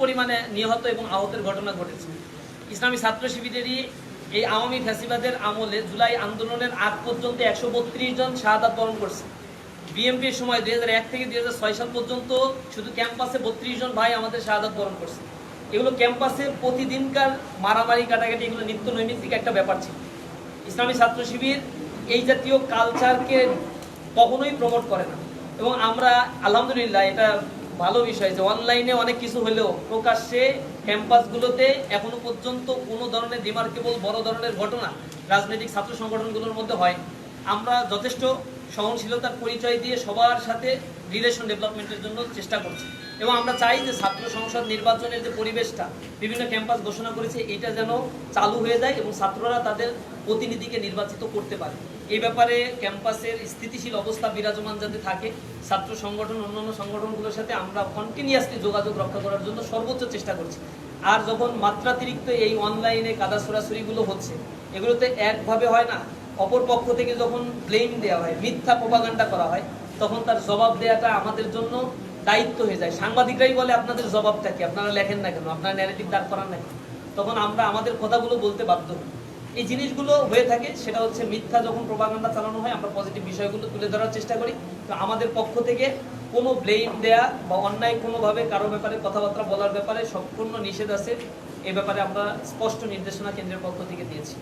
পরিমাণে নিহত এবং আহতের ঘটনা ঘটেছে। ইসলামী ছাত্র শিবিরেরই এই আওয়ামী ফ্যাসিবাদের আমলে জুলাই আন্দোলনের আগ পর্যন্ত একশো বত্রিশ জন শাহাদাত বরণ করছে। বিএমপির সময় দুই হাজার এক থেকে দুই হাজার ছয় সাল পর্যন্ত শুধু ক্যাম্পাসে বত্রিশ জন ভাই আমাদের শাহাদাত বরণ করছে। এগুলো ক্যাম্পাসে প্রতিদিনকার মারামারি, কাটাকাটি, এগুলো নিত্য নৈমিত্তিক একটা ব্যাপার ছিল। ইসলামী ছাত্র শিবির এই জাতীয় কালচারকে কখনোই প্রমোট করে না। এবং আমরা, আলহামদুলিল্লাহ, এটা ভালো বিষয় যে অনলাইনে অনেক কিছু হলেও প্রকাশ্যে ক্যাম্পাসগুলোতে এখনও পর্যন্ত কোনো ধরনের রিমার্কেবল বড় ধরনের ঘটনা রাজনৈতিক ছাত্র সংগঠনগুলোর মধ্যে হয়। আমরা যথেষ্ট সহনশীলতার পরিচয় দিয়ে সবার সাথে রিলেশন ডেভেলপমেন্টের জন্য চেষ্টা করছি। এবং আমরা চাই যে ছাত্র সংসদ নির্বাচনের যে পরিবেশটা, বিভিন্ন ক্যাম্পাস ঘোষণা করেছে, এটা যেন চালু হয়ে যায় এবং ছাত্ররা তাদের প্রতিনিধিকে নির্বাচিত করতে পারে। এই ব্যাপারে ক্যাম্পাসের স্থিতিশীল অবস্থা বিরাজমান যাতে থাকে, ছাত্র সংগঠন, অন্যান্য সংগঠনগুলোর সাথে আমরা কন্টিনিউয়াসলি যোগাযোগ রক্ষা করার জন্য সর্বোচ্চ চেষ্টা করছি। আর যখন মাত্রাতিরিক্ত এই অনলাইনে কাদা সরাসরিগুলো হচ্ছে, এগুলোতে একভাবে হয় না, অপর পক্ষ থেকে যখন ব্লেম দেওয়া হয়, মিথ্যা প্রপাগান্ডা করা হয়, তখন তার জবাব দেওয়াটা আমাদের জন্য দায়িত্ব হয়ে যায়। সাংবাদিকরাই বলে, আপনাদের জবাবটা কি? আপনারা লেখেন না কেন? আপনারা ন্যারেটিভ দাঁড় করান না? তখন আমরা আমাদের কথাগুলো বলতে বাধ্য হই। এই জিনিসগুলো হয়ে থাকে, সেটা হচ্ছে মিথ্যা যখন প্রপাগান্ডা চালানো হয়, আমরা পজিটিভ বিষয়গুলো তুলে ধরার চেষ্টা করি। তো আমাদের পক্ষ থেকে কোনো ব্লেম দেয়া বা অন্যায় কোনোভাবে কারও ব্যাপারে কথাবার্তা বলার ব্যাপারে সম্পূর্ণ নিষেধ আছে। এ ব্যাপারে আমরা স্পষ্ট নির্দেশনা কেন্দ্রের পক্ষ থেকে দিয়েছি।